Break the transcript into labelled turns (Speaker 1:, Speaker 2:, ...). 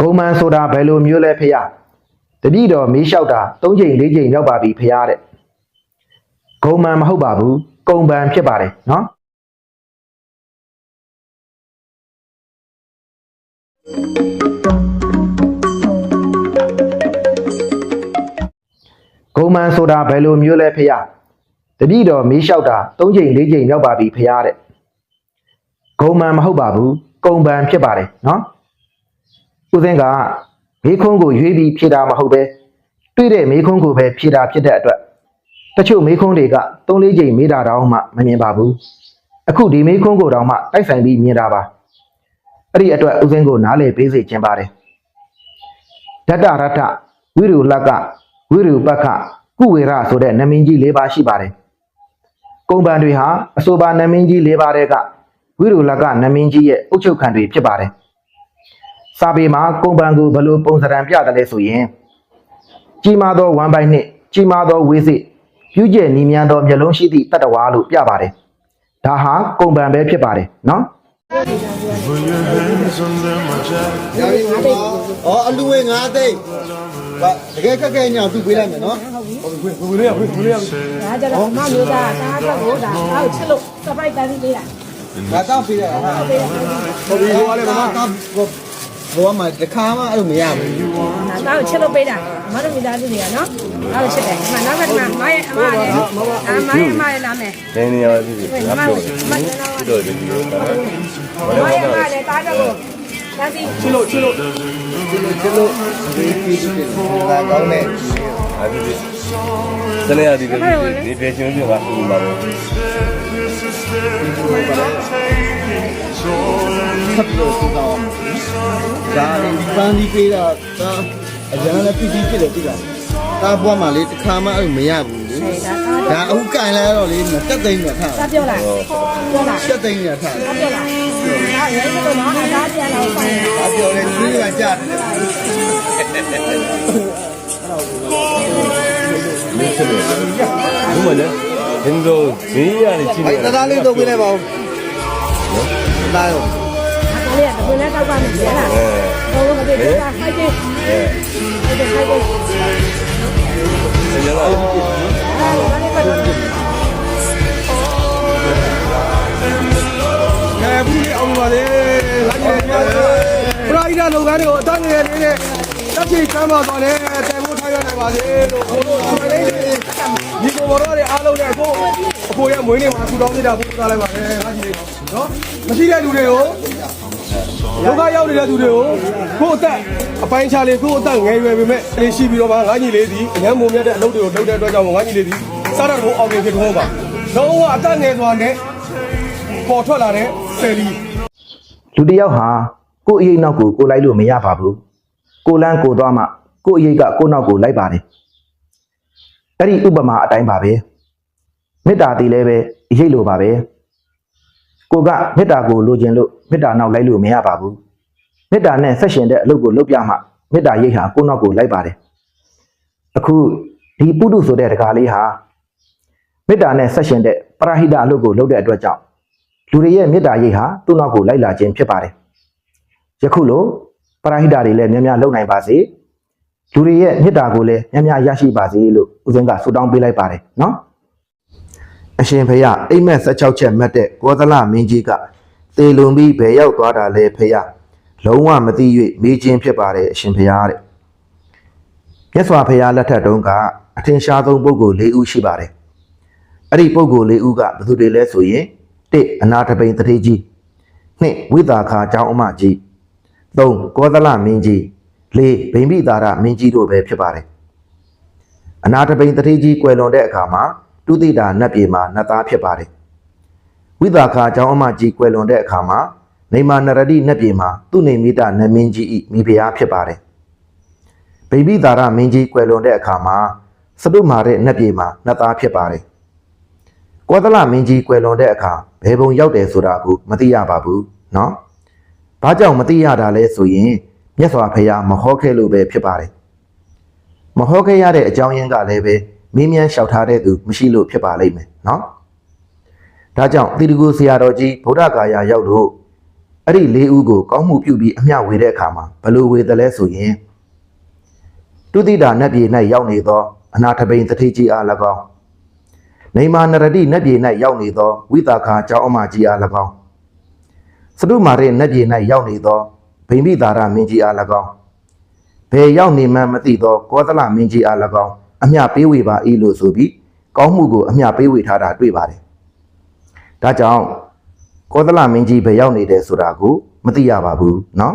Speaker 1: ဂုံမန်ဆိုတာဘယ်လိုမျိုးလဲဖေရတတိတော်မေးလျှောက်တာ၃ချိန်၄ချိန်ရောက်ပါပြီဖေရတဲ့ဂုံမန်မဟုတ်ပါဘူးကုံပန်ဖြစ်ပါတယ်နော်ဂုံမန်ဆိုတာဘယ်လိုမျိုးလဲဖေရတတိတော်မေးလျှောက်တာ၃ချိန်၄ချိန်ရောက်ပါပြီဖေရတဲ့ဂုံမန်မဟုတ်ပါဘူးကုံပန်ဖြစ်ပါတယ်နော် ဦးစင်းကမေခွန်းကိုရွေးပြီးဖြေတာမဟုတ်ပဲတွေ့တဲ့မေခွန်းကိုပဲဖြေတာဖြစ်တဲ့အတွက်တချို့မေခွန်းတွေက၃၄ချိန်မေးတာတောင်မှမမြင်ပါဘူးအခုဒီမေခွန်းကိုတောင်မှတိုက်ဆိုင်ပြီးမြင်တာပါအဲ့ဒီအတွက်ဦးစင်းကိုနားလည်ပေးစေချင်ပါတယ်ဓတ္တရတ္ထဝိရုလကဝိရုပက္ခကုဝေရဆိုတဲ့နမင်းကြီး၄ပါးရှိပါတယ်ကုံပန်တွေဟာအဆိုပါနမင်းကြီး၄ပါးတဲ့ကဝိရုလကနမင်းကြီးရဲ့အုပ်ချုပ်ခံတွေဖြစ်ပါတယ် စာပေမှာကုံပန်ကိုဘယ်လိုပုံစံပြတယ်လဲဆိုရင်ကြီးမားသောဝမ်ပိုင်နှင့်ကြီးမားသောဝေးစိပြုကျက်နီးမြန်းသောမျက်လုံးရှိသည့်တတ္တဝါလို့ပြပါတယ်ဒါဟာကုံပန်ပဲဖြစ်ပါတယ်နော်
Speaker 2: Put your hands under my jacket.
Speaker 3: ရပြီ။အော်အလူငွေ9သိန်း။ဘာတကယ်ခက်ခဲညာသူပေးလိုက်မယ်နော်
Speaker 4: ဒါကြတော့မမျိုးသားတားတော့ကိုဒါအောက်ချစ်လို့စပိုက်တန်းပေးတာ။
Speaker 3: ဒါတော့ပေးရတာဟာ။ဟုတ်ပြီဟိုကလည်းမမ တော့ဟိုကမှတခါမှအဲ့လိုမရဘူး
Speaker 4: ဒါတောက်ချစ်လို့ပေးတာမတို့မိသားစုတွေကနော်အောက်ချစ်တယ်အမနောက်ကတည်းကမရဲ့အမရဲ့အမရဲ့အမရဲ့လာမယ်
Speaker 5: နင်းနေရပါပြီ
Speaker 4: အမကိုအမရဲ့
Speaker 5: ဒီတော့ဒီလိုတာ
Speaker 4: အမရဲ့အမရဲ့တားတော့ကိုဒါစီ။
Speaker 3: ချစ်လို့ချစ်လို့ဒီလိုဒီဒီဒီဒါကောင်းနေ
Speaker 5: အဒီစနေရဒီဒီဒီဖေရှင်ပြ ပါဦးပါဘော
Speaker 3: ဖတ်လို့သူတော့ဒါလည်းပန်းဒီပေးတာဒါအကျမ်းလည်းပြည့်ပြည့်ဖြစ်တယ်သိလား။ဒါဘွားမှလေတခါမှအဲ့လိုမရဘူးလေ
Speaker 4: ဒါတား။
Speaker 3: ဒါအခုကင်လိုက်တော့လေတက်သိန်းနဲ့ထား
Speaker 4: တားပြောလားပြောလား
Speaker 3: တက်သိန်းနဲ့ထား
Speaker 4: တားပြောလားဒါရဲဆိုတော့နော်အသားပြန်လာပါမယ်။
Speaker 3: ဒါပြောလေသူကကြားတယ်
Speaker 5: မင်းစနေဘူးမလဲဒင်းတို့ဒီရနေချင်း။
Speaker 3: အဲ့ဒါလေးတော့ပြလိုက်ပါဦး။ဒါရော
Speaker 4: ဒါ လေးကဘယ်နဲ့တောက်ကမလဲလား
Speaker 5: အဲ
Speaker 4: ဟိုကတည်းကခိုက်တယ်
Speaker 5: အဲ
Speaker 4: ခိုက်တယ်ခိုက်တယ်
Speaker 5: စနေလာ
Speaker 4: ဒါလေးကတော့
Speaker 6: ကဲဘူးလေးအောင်ပါလေလာကြည့်ကြပရိုက်တာလုပ်ငန်းတွေကိုအတန်းငယ်လေးနဲ့တက်ချီကမ်းပါသွားတယ် တိုင်ဖို့ထားရနိုင်ပါစေလို့ဘုရားဆရာလေးဒီကိုဘော်တော်တွေအားလုံးနဲ့အခုအဖိုးရဲ့မွေးနေ့မှာထူတောင်းနေတာပို့ထားလိုက်ပါမယ်ဟာကြီးလေးနော်မရှိတဲ့လူတွေကိုဒုက္ခရောက်နေတဲ့သူတွေကိုကိုယ့်အသက်အပိုင်းခြားလေးကိုယ့်အသက်ငယ်ရွယ်ပေမဲ့လေးရှိပြီးတော့မှငါညီလေးဒီအញ្ញမ်းမုံမြတ်တဲ့အလုပ်တွေကိုလုပ်တဲ့အတွက်ကြောင့်ငါညီလေးဒီစားရတော့အောင်မြင်ဖြစ်တော့ပါတော့အသက်ငယ်သွားတဲ့ပေါ်ထွက်လာတဲ့ဆယ်လီ
Speaker 1: လူတစ်ယောက်ဟာကိုယ့်အရေးနောက်ကိုကိုယ်လိုက်လို့မရပါဘူးကိုယ်လန်းကိုယ်သွားမှ ကိုယ့်အရေးကကိုယ့်နောက်ကိုလိုက်ပါတယ်အဲ့ဒီဥပမာအတိုင်းပါပဲမေတ္တာတည်လည်းပဲအရေးလိုပါပဲကိုကမေတ္တာကိုလိုချင်လို့မေတ္တာနောက်လိုက်လို့မရပါဘူးမေတ္တာနဲ့ဆက်ရှင်တဲ့အလုပ်ကိုလုပ်ပြမှမေတ္တာရိတ်ဟာကိုယ့်နောက်ကိုလိုက်ပါတယ်အခုဒီပုထုဆိုတဲ့တကားလေးဟာမေတ္တာနဲ့ဆက်ရှင်တဲ့ပရဟိတအလုပ်ကိုလုပ်တဲ့အတွက်ကြောင့်လူတွေရဲ့မေတ္တာရိတ်ဟာသူ့နောက်ကိုလိုက်လာခြင်းဖြစ်ပါတယ်။ယခုလိုပရာဟိတတွေလည်းများများလုပ်နိုင်ပါစေ။ လူတွေရဲ့မေတ္တာကိုလည်းများများရရှိပါစေလို့ဦးဇင်းကဆုတောင်းပေးလိုက်ပါတယ်နော်။အရှင်ဖေယအိမ်မက်16ချက်မှတ်တဲ့ကောသလမင်းကြီးကသေလွန်ပြီးဘယ်ရောက်သွားတာလဲဖေယလုံးဝမသိ၍မေးခြင်းဖြစ်ပါတယ်အရှင်ဖေယတဲ့။မြတ်စွာဘုရားလက်ထက်တုန်းကအထင်ရှားဆုံးပုဂ္ဂိုလ်၄ဦးရှိပါတယ်။အဲ့ဒီပုဂ္ဂိုလ်၄ဦးကဘယ်သူတွေလဲဆိုရင်၁အနာတပိန်တတိကြီး၂ဝိသာခာကျောင်းအမကြီး၃ကောသလမင်းကြီး ၄ဗိမ္ပိတာရမင်းကြီးတို့ပဲဖြစ်ပါတယ်အနာတပိန်တတိကြီးကွယ်လွန်တဲ့အခါမှာတုတိတာနတ်ပြည်မှာနတ်သားဖြစ်ပါတယ်ဝိသာခာကျောင်းအမကြီးကွယ်လွန်တဲ့အခါမှာနေမာနရတိနတ်ပြည်မှာသူနေမိတာနတ်မင်းကြီးဤမိဖုရားဖြစ်ပါတယ်ဗိမ္ပိတာရမင်းကြီးကွယ်လွန်တဲ့အခါမှာစတုမာတဲ့နတ်ပြည်မှာနတ်သားဖြစ်ပါတယ် ကောသလမင်းကြီးကွယ်လွန်တဲ့အခါဘယ်ပုံရောက်တယ်ဆိုတာကိုမသိရပါဘူးเนาะ။ဘာကြောင့်မသိရတာလဲဆိုရင် မြတ်စွာဘုရားမဟောခဲ့လို့ပဲဖြစ်ပါတယ်မဟောခဲ့ရတဲ့အကြောင်းရင်းကလည်းပဲမင်းမြန်းလျှောက်ထားတဲ့သူမရှိလို့ဖြစ်ပါလိမ့်မယ်နော်ဒါကြောင့်တိရကူဆရာတော်ကြီးဗုဒ္ဓဂါယာရောက်လို့အဲ့ဒီလေးဦးကိုကောင်းမှုပြုပြီးအမျှဝေတဲ့အခါမှာဘလို့ဝေတယ်လဲဆိုရင်တုတိတာနတ်ပြည်၌ရောက်နေသောအနာထပိန်တတိကြီးအား၎င်းနေမာနရတိနတ်ပြည်၌ရောက်နေသောဝိတာခာကျောင်းအမကြီးအား၎င်းစတုမာရိနတ်ပြည်၌ရောက်နေသော ဗိမ္ပိတာရမင်းကြီးအား၎င်းဘယ်ရောက်နေမှန်းမသိသောကောသလမင်းကြီးအား၎င်းအမျှပေးဝေပါ၏လို့ဆိုပြီးကောင်းမှုကိုအမျှပေးဝေထားတာတွေ့ပါတယ်ဒါကြောင့်ကောသလမင်းကြီးဘယ်ရောက်နေတယ်ဆိုတာကိုမသိရပါဘူးเนาะ